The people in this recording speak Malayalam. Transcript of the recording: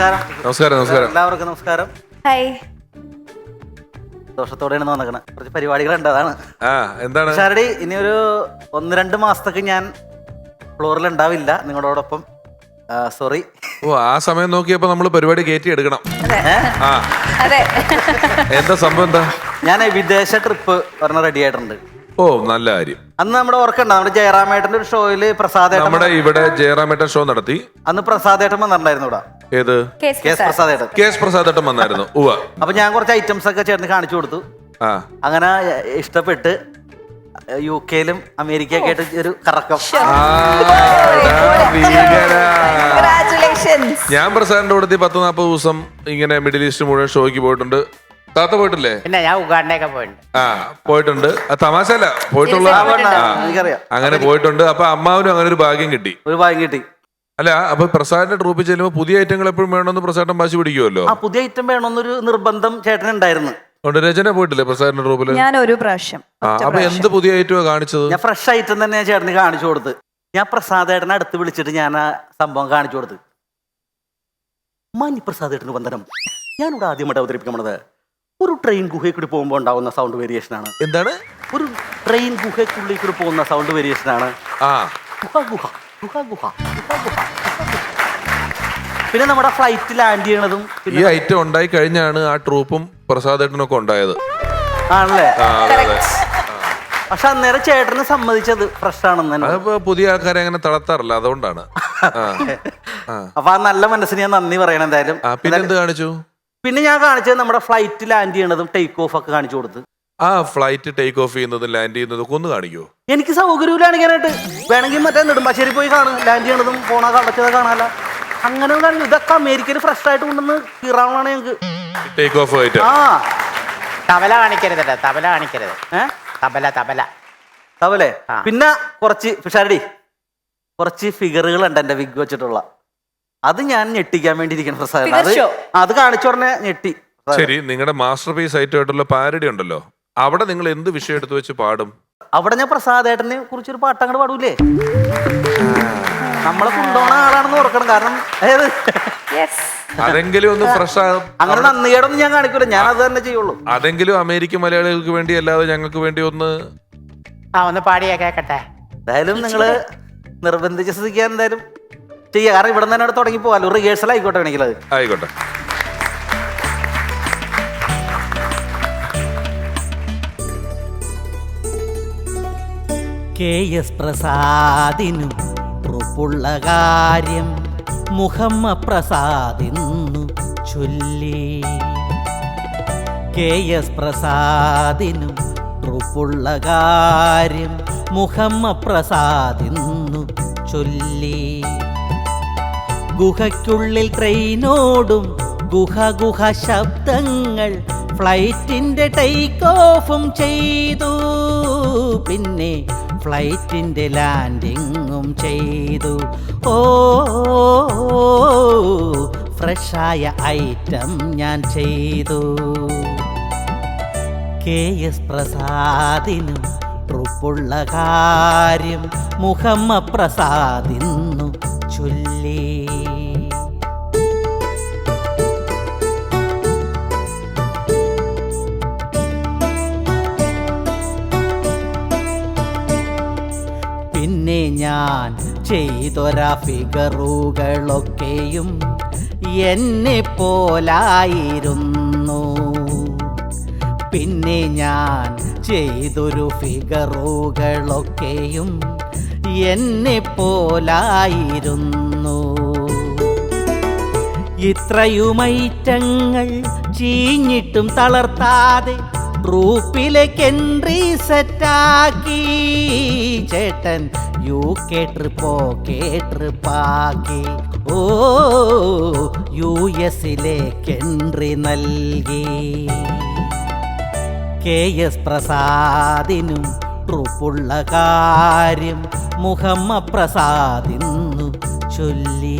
നമസ്കാരം. നമസ്കാരം നമസ്കാരം. എല്ലാവർക്കും നമസ്കാരം. ഹായ്. ദോഷത്തോടെയാണ് വന്നേക്കണത് കുറച്ച് പരിപാടികളുണ്ട് അതാണ്. ആ എന്താണ്? ഷാരടി ഇനി ഒരു ഒന്ന് രണ്ട് മാസത്തേക്ക് ഞാൻ ഫ്ലോറിൽ ഉണ്ടാവില്ല നിങ്ങളോടൊപ്പം സോറി ഓ ആ സമയം നോക്കിയപ്പോ നമ്മൾ പരിപാടി കയറ്റി എടുക്കണം. ആ. അതെ. എന്താ സംഭവം എന്താ? ഞാൻ വിദേശ ട്രിപ്പ് പറഞ്ഞ റെഡി ആയിട്ടുണ്ട്. ഓ നല്ല കാര്യം. അന്ന് നമ്മുടെ ഓർക്കണ്ട നമ്മുടെ ജയറാമേട്ടന്റെ ഒരു ഷോയിൽ പ്രസാദേട്ടൻ നമ്മുടെ ഇവിടെ ജയറാമേട്ടൻ ഷോ നടത്തി. അന്ന് പ്രസാദേട്ടൻ വന്നിട്ടുണ്ടായിരുന്നു ഇവിടെ. ഏത്? കേസ് കെ എസ് പ്രസാദ്. ഏട്ടൻ. കെ എസ് പ്രസാദേട്ടൻ വന്നായിരുന്നു അപ്പൊ ഞാൻ കുറച്ച് ഐറ്റംസ് ഒക്കെ ചേർന്ന് കാണിച്ചു കൊടുത്തു. ആ. അങ്ങനെ ഇഷ്ടപ്പെട്ട് യു കെയിലും അമേരിക്കയൊക്കെ ആയിട്ട് ഒരു കറക്കം. ആ, എടാ ഭീകരാ. Congratulations. ഞാൻ പ്രസാദിന്റെ കൂടെ പത്ത് നാൽപ്പത് ദിവസം ഇങ്ങനെ മിഡിൽ ഈസ്റ്റ് മുഴുവൻ ഷോയ്ക്ക് പോയിട്ടുണ്ട്. താത്ത പോയിട്ടില്ലേ? പിന്നെ ഞാൻ ഉഗാണ്ടയൊക്കെ പോയിട്ടുണ്ട്. ആ പോയിട്ടുണ്ട്. ആ തമാശല്ല പോയിട്ടുള്ള. ആ, എനിക്കറിയാം. അങ്ങനെ പോയിട്ടുണ്ട്. അപ്പൊ അമ്മാവനും അങ്ങനെ ഒരു ഭാഗ്യം കിട്ടി. ഒരു ഭാഗ്യം കിട്ടി. അല്ല അപ്പൊ പ്രസാദിന്റെ ട്രൂപ്പിൽ ചെല്ലുമ്പോ പുതിയ ഐറ്റങ്ങൾ എപ്പോഴും വേണമെന്ന് പ്രസാദം വാശി പിടിക്കുമല്ലോ ആ പുതിയ ഐറ്റം വേണമെന്നൊരു നിർബന്ധം ചേട്ടനുണ്ടായിരുന്നു അതുകൊണ്ട് രചന പോയിട്ടില്ലേ പ്രസാദിന്റെ ട്രൂപ്പിൽ ഞാൻ ഒരു പ്രാവശ്യം ആ ഒറ്റ അപ്പൊ പ്രാവശ്യം. എന്ത് പുതിയ ഐറ്റമാ കാണിച്ചത്? ഞാൻ ഫ്രഷ് ഐറ്റം തന്നെ ഞാൻ ചേട്ടന് കാണിച്ചു കൊടുത്ത്. ഞാൻ പ്രസാദേട്ടനെ അടുത്ത് വിളിച്ചിട്ട് ഞാൻ ആ സംഭവം കാണിച്ചു കൊടുത്ത്. മാന്യ പ്രസാദേട്ടന് വന്ദനം. ഞാനിവിടെ ആദ്യമായിട്ട് അവതരിപ്പിക്കാൻ പോണത് ഒരു ട്രെയിൻ ഗുഹയിൽ കൂടി പോകുമ്പോൾ ഉണ്ടാവുന്ന സൗണ്ട് വേരിയേഷൻ ആണ്. എന്താണ്? ഒരു ട്രെയിൻ ഗുഹയ്ക്കുള്ളിൽ കൂടി പോകുന്ന സൗണ്ട് വേരിയേഷൻ ആണ്. ആ. ഗുഹ ഗുഹ ഗുഹ ഗുഹ. പിന്നെ നമ്മുടെ ഫ്ലൈറ്റ് ലാൻഡ് ചെയ്യണതും ഈ ഐറ്റം ഉണ്ടായി കഴിഞ്ഞാണ് ആ ട്രൂപ്പും പ്രസാദേട്ടനൊക്കെ ഉണ്ടായത്. ആണല്ലേ? ആ അതെ അതെ. പക്ഷെ അന്നേരം ചേട്ടന് സമ്മതിച്ചത് പ്രശ്നമാണെന്ന് തന്നെ. അതിപ്പോ പുതിയ ആൾക്കാരെ അങ്ങനെ തളർത്താറില്ല അതുകൊണ്ടാണ്. ആ ആ. അപ്പൊ ആ നല്ല മനസ്സിന് ഞാൻ നന്ദി പറയണം എന്തായാലും. ആ പിന്നെ എന്ത് കാണിച്ചു? പിന്നെ ഞാൻ കാണിച്ചത് നമ്മുടെ ഫ്ലൈറ്റ് ലാൻഡ് ചെയ്യണതും ടേക്ക് ഓഫ് ഒക്കെ കാണിച്ചു കൊടുത്ത്. ആ ഫ്ലൈറ്റ് ടേക്ക് ഓഫ് ചെയ്യുന്നതും ലാൻഡ് ചെയ്യുന്നതും ഒക്കെ ഒന്ന് കാണിക്കോ? എനിക്ക് സൗകര്യമില്ല കാണിക്കാനായിട്ട് വേണമെങ്കിൽ മറ്റേ നെടുമ്പാശ്ശേരി പോയി കാണും. ലാൻഡ് ചെയ്യണതും പോണ കടച്ചത് കാണാല്ല അങ്ങനെ കാണിക്കും. ഇതൊക്കെ അമേരിക്കയിൽ ഫ്രഷ് ആയിട്ട് കൊണ്ടുവന്ന് കീറാവുന്നതാണ് ഞങ്ങൾക്ക് ടേക്ക് ഓഫ് ആയിട്ട്. ആ. തബല കാണിക്കരുത് തബല കാണിക്കരുത്. ഏ? തബല തബല. ആ. പിന്നെ കുറച്ച് പിഷാരടി കുറച്ച് ഫിഗറുകൾ ഉണ്ട് എന്റെ വിഗ് വെച്ചിട്ടുള്ള. അത് ഞാൻ ഞെട്ടിക്കാൻ വേണ്ടി ഇരിക്കണം പ്രസാദ്. Figure അത് show. അത് കാണിച്ചു പറഞ്ഞ ഞെട്ടി. ശരി നിങ്ങളുടെ മാസ്റ്റർ പീസ് ആയിട്ടുള്ള പാരഡി ഉണ്ടല്ലോ. അവിടെ നിങ്ങൾ എന്ത് വിഷയം എടുത്തു വെച്ച് പാടും? അവിടെ ഞാൻ പ്രസാദേട്ടനെ കുറിച്ചൊരു പാട്ട് അങ്ങോട്ട് പാടൂലേ? നമ്മളെ കൊണ്ടുപോണ ആളാണെന്ന് ഓർക്കണം. കാരണം അതായത്. അതെങ്കിലും ഒന്ന് ഫ്രഷ് ആകും അങ്ങനെ നന്ദികേടൊന്നും ഞാൻ കാണിക്കൂല. ഞാൻ അത് തന്നെ ചെയ്യുള്ളൂ. അതെങ്കിലും അമേരിക്കൻ മലയാളികൾക്ക് വേണ്ടി അല്ലാതെ ഞങ്ങൾക്ക് വേണ്ടി ഒന്ന് ആ ഒന്ന് പാടിയാ കേക്കട്ടെ. എന്തായാലും നിങ്ങൾ നിർബന്ധിച്ച് ശ്രദ്ധിക്കാൻ എന്തായാലും ചെയ്യാം. കാരണം ഇവിടെ നിന്ന് തന്നെ തുടങ്ങി പോകാലോ. റിഹേഴ്സൽ ആയിക്കോട്ടെ വേണമെങ്കിൽ അത്. ആയിക്കോട്ടെ. കെ എസ് പ്രസാദിനും ഉറപ്പുള്ള കാര്യം മുഹമ്മ പ്രസാദിന്നു ചൊല്ലി. കെ എസ് പ്രസാദിനും ഉറപ്പുള്ള കാര്യം മുഹമ്മ പ്രസാദിന്നു ചൊല്ലി. ഗുഹയ്ക്കുള്ളിൽ ട്രെയിനോടും ഗുഹ ഗുഹ ശബ്ദങ്ങൾ ഫ്ലൈറ്റിന്റെ ടേക്ക് ഓഫും ചെയ്തു. പിന്നെ ഫ്ലൈറ്റിന്റെ ലാൻഡിങ്ങും ചെയ്തു. ഓ ഫ്രഷായ ഐറ്റം ഞാൻ ചെയ്തു. കെ എസ് പ്രസാദിനും ട്രൂപ്പുള്ള കാര്യം മുഹമ്മ പ്രസാദിന്നു ഞാൻ ചെയ്തൊരാ ഫിഗറുകളൊക്കെയും എന്നെ പോലായിരുന്നു പിന്നെ ഞാൻ ചെയ്തൊരു ഫിഗറുകളൊക്കെയും എന്നെ പോലായിരുന്നു ഇത്രയുമൈറ്റങ്ങൾ ചീഞ്ഞിട്ടും തളർത്താതെ ഗ്രൂപ്പിലേക്ക് എൻട്രി സെറ്റാക്കി. ചേട്ടൻ യു കെ ട്രിപ്പോ കെ ട്രിപ്പാക്കി. ഓ യു എസിലേക്ക് എൻട്രി നൽകി. കെ എസ് പ്രസാദിനും ട്രൂപ്പുള്ള കാര്യം മുഹമ്മ പ്രസാദിന്നു ചൊല്ലി.